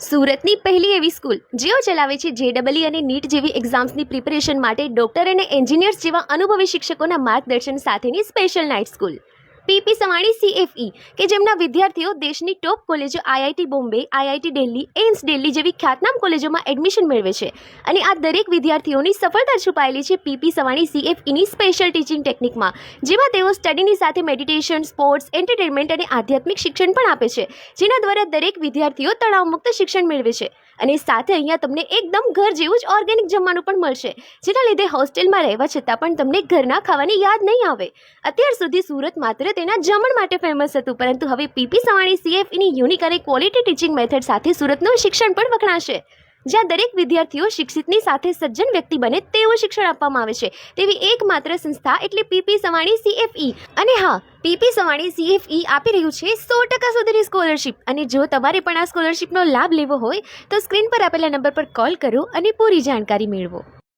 સુરતની પહેલી એવી સ્કૂલ, જેઓ ચલાવે છે જેડબલઈ અને નીટ જેવી એક્ઝામ્સની પ્રિપેરેશન માટે ડોક્ટર અને એન્જિનિયર્સ જેવા અનુભવી શિક્ષકોના માર્ગદર્શન સાથેની special night school PP Savani CFE કે જેમના વિદ્યાર્થીઓ દેશની ટોપ કોલેજો IIT Bombay IIT Delhi AIIMS Delhi જેવી ખ્યાતનામ કોલેજોમાં એડમિશન મેળવે છે. અને આ દરેક વિદ્યાર્થીઓની સફળતા છુપાયેલી છે પીપી સવાણી સીએફઈની સ્પેશિયલ ટીચિંગ ટેકનિકમાં જેમાં તેઓ સ્ટડીની સાથે મેડિટેશન સ્પોર્ટ્સ એન્ટરટેનમેન્ટ અને આધ્યાત્મિક શિક્ષણ પણ આપે છે, જેના દ્વારા દરેક વિદ્યાર્થીઓ તણાવમુક્ત શિક્ષણ મેળવે છે. અને સાથે અહીંયા તમને એકદમ ઘર જેવું જ ઓર્ગેનિક જમવાનું પણ મળશે, જેના લીધે હોસ્ટેલમાં રહેવા છતાં પણ તમને ઘરના ખાવાની યાદ નહીં આવે. અત્યાર સુધી સુરત માત્ર તેના જમણ માટે ફેમસ હતું. પરંતુ હવે પીપી સવાણી સીએફઈની યુનિક અને ક્વોલિટી ટીચિંગ મેથડ સાથે સુરતનું શિક્ષણ પણ વખણાશે. જ્યાં દરેક વિદ્યાર્થીઓ શિક્ષિતની સાથે સજ્જન વ્યક્તિ બને તેવું શિક્ષણ આપવામાં આવે છે. તેવી એકમાત્ર સંસ્થા એટલે પીપી સવાણી સીએફઈ અને હા પીપી સવાણી સીએફઈ આપી રહ્યું છે સો ટકા સુધીની સ્કોલરશિપ અને જો તમારે પણ આ સ્કોલરશિપનો લાભ લેવો હોય, તો સ્ક્રીન પર આપેલા નંબર પર કોલ કરો અને પૂરી જાણકારી મેળવો.